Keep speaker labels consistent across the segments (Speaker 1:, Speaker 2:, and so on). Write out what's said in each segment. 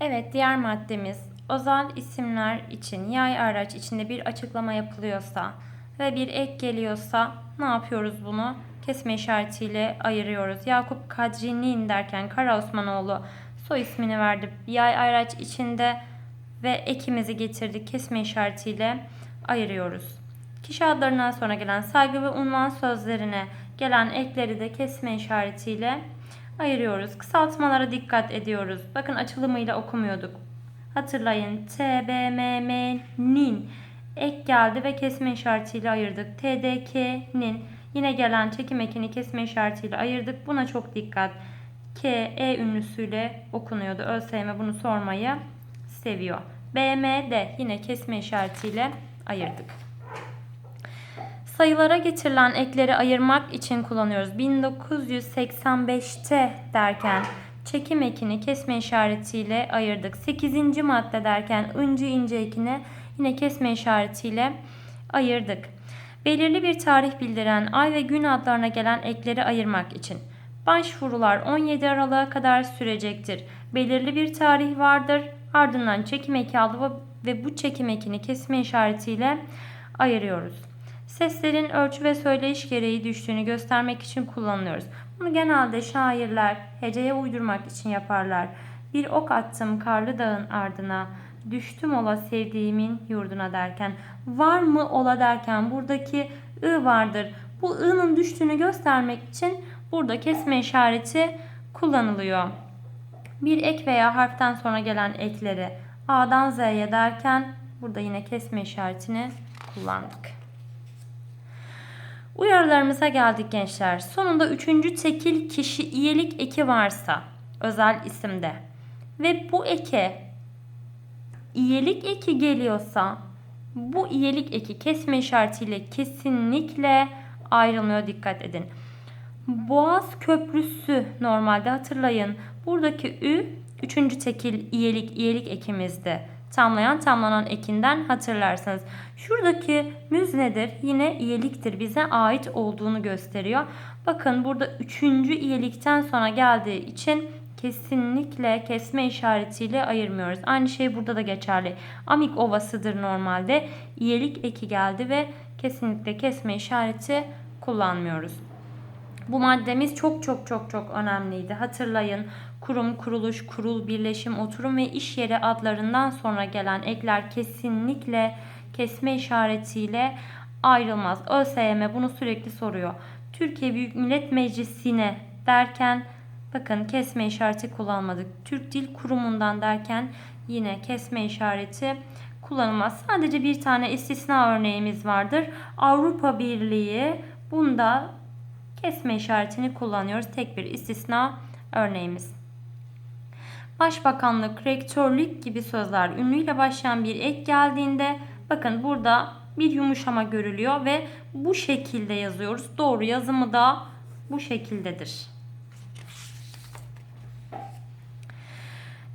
Speaker 1: Evet, diğer maddemiz özel isimler için yay araç içinde bir açıklama yapılıyorsa ve bir ek geliyorsa ne yapıyoruz bunu? Kesme işaretiyle ayırıyoruz. Yakup Kadri'nin derken Kara Osmanoğlu soy ismini verdi. Yay araç içinde ve ekimizi getirdik. Kesme işaretiyle ayırıyoruz. Kişi adlarından sonra gelen saygı ve unvan sözlerine gelen ekleri de kesme işaretiyle ayırıyoruz. Kısaltmalara dikkat ediyoruz. Bakın açılımıyla okumuyorduk. Hatırlayın. T, B, M, M, nin ek geldi ve kesme işaretiyle ayırdık. T, D, K, nin yine gelen çekim ekini kesme işaretiyle ayırdık. Buna çok dikkat. K, E ünlüsüyle okunuyordu. ÖSYM bunu sormayı seviyor. B, M, D yine kesme işaretiyle ayırdık. Sayılara getirilen ekleri ayırmak için kullanıyoruz. 1985'te derken çekim ekini kesme işaretiyle ayırdık. 8. madde derken ıncı ince ekini yine kesme işaretiyle ayırdık. Belirli bir tarih bildiren ay ve gün adlarına gelen ekleri ayırmak için. Başvurular 17 Aralık'a kadar sürecektir. Belirli bir tarih vardır. Ardından çekim eki aldı ve bu çekim ekini kesme işaretiyle ayırıyoruz. Seslerin ölçü ve söyleyiş gereği düştüğünü göstermek için kullanılıyoruz. Bunu genelde şairler heceye uydurmak için yaparlar. Bir ok attım karlı dağın ardına, düştüm ola sevdiğimin yurduna derken, var mı ola derken buradaki ı vardır. Bu ı'nın düştüğünü göstermek için burada kesme işareti kullanılıyor. Bir ek veya harften sonra gelen ekleri A'dan Z'ye derken burada yine kesme işaretini kullandık. Uyarılarımıza geldik gençler. Sonunda üçüncü tekil kişi iyelik eki varsa özel isimde ve bu eke iyelik eki geliyorsa bu iyelik eki kesme işaretiyle kesinlikle ayrılmıyor dikkat edin. Boğaz Köprüsü normalde hatırlayın. Buradaki ü üçüncü tekil iyelik iyelik ekimizdi tamlayan tamlanan ekinden hatırlarsınız. Şuradaki müz nedir? Yine iyeliktir. Bize ait olduğunu gösteriyor. Bakın burada üçüncü iyelikten sonra geldiği için kesinlikle kesme işaretiyle ayırmıyoruz. Aynı şey burada da geçerli. Amik ovasıdır normalde. İyelik eki geldi ve kesinlikle kesme işareti kullanmıyoruz. Bu maddemiz çok çok çok çok önemliydi. Hatırlayın kurum, kuruluş, kurul, birleşim, oturum ve iş yeri adlarından sonra gelen ekler kesinlikle kesme işaretiyle ayrılmaz. ÖSYM bunu sürekli soruyor. Türkiye Büyük Millet Meclisi'ne derken bakın kesme işareti kullanmadık. Türk Dil Kurumu'ndan derken yine kesme işareti kullanılmaz. Sadece bir tane istisna örneğimiz vardır. Avrupa Birliği bunda kesme işaretini kullanıyoruz. Tek bir istisna örneğimiz. Başbakanlık, rektörlük gibi sözler ünlüyle başlayan bir ek geldiğinde bakın burada bir yumuşama görülüyor ve bu şekilde yazıyoruz. Doğru yazımı da bu şekildedir.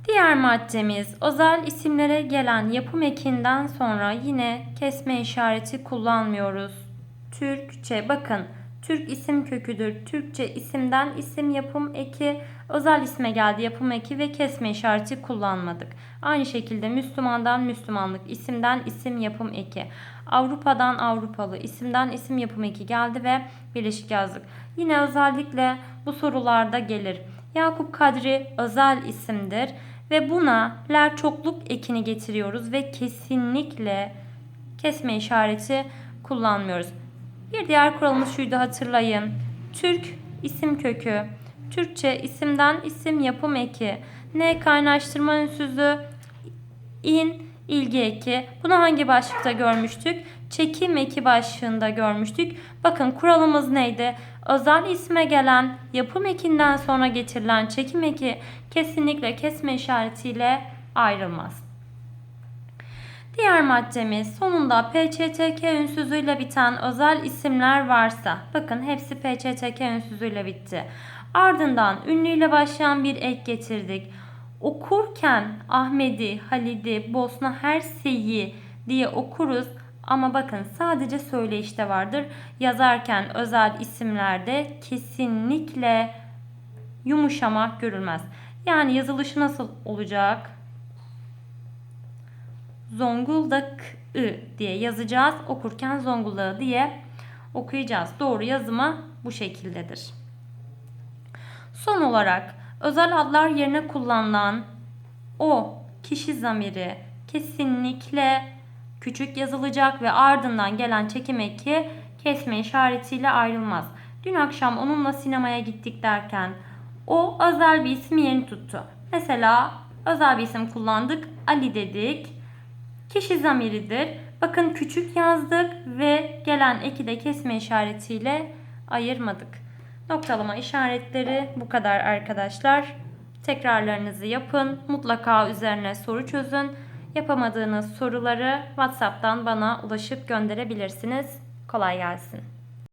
Speaker 1: Diğer maddemiz özel isimlere gelen yapım ekinden sonra yine kesme işareti kullanmıyoruz. Türkçe bakın Türk isim köküdür. Türkçe isimden isim yapım eki, özel isme geldi yapım eki ve kesme işareti kullanmadık. Aynı şekilde Müslümandan Müslümanlık, isimden isim yapım eki. Avrupa'dan Avrupalı, isimden isim yapım eki geldi ve birleşik yazdık. Yine özellikle bu sorularda gelir. Yakup Kadri özel isimdir ve buna ler çokluk ekini getiriyoruz ve kesinlikle kesme işareti kullanmıyoruz. Bir diğer kuralımız şuydu hatırlayın. Türk isim kökü. Türkçe isimden isim yapım eki. Ne kaynaştırma ünsüzü. in ilgi eki. Bunu hangi başlıkta görmüştük? Çekim eki başlığında görmüştük. Bakın kuralımız neydi? Özel isme gelen yapım ekinden sonra getirilen çekim eki kesinlikle kesme işaretiyle ayrılmaz. Diğer maddemiz sonunda PÇTK ünsüzüyle biten özel isimler varsa bakın hepsi PÇTK ünsüzüyle bitti. Ardından ünlüyle başlayan bir ek getirdik. Okurken Ahmedi, Halidi, Bosna Herseyi diye okuruz. Ama bakın sadece söyleyişte vardır. Yazarken özel isimlerde kesinlikle yumuşama görülmez. Yani yazılışı nasıl olacak? Zonguldak diye yazacağız. Okurken Zonguldak diye okuyacağız. Doğru yazımı bu şekildedir. Son olarak özel adlar yerine kullanılan o kişi zamiri kesinlikle küçük yazılacak ve ardından gelen çekim eki kesme işaretiyle ayrılmaz. Dün akşam onunla sinemaya gittik derken o özel bir isim yerini tuttu. Mesela özel bir isim kullandık. Ali dedik. Kişi zamiridir. Bakın küçük yazdık ve gelen eki de kesme işaretiyle ayırmadık. Noktalama işaretleri bu kadar arkadaşlar. Tekrarlarınızı yapın. Mutlaka üzerine soru çözün. Yapamadığınız soruları WhatsApp'tan bana ulaşıp gönderebilirsiniz. Kolay gelsin.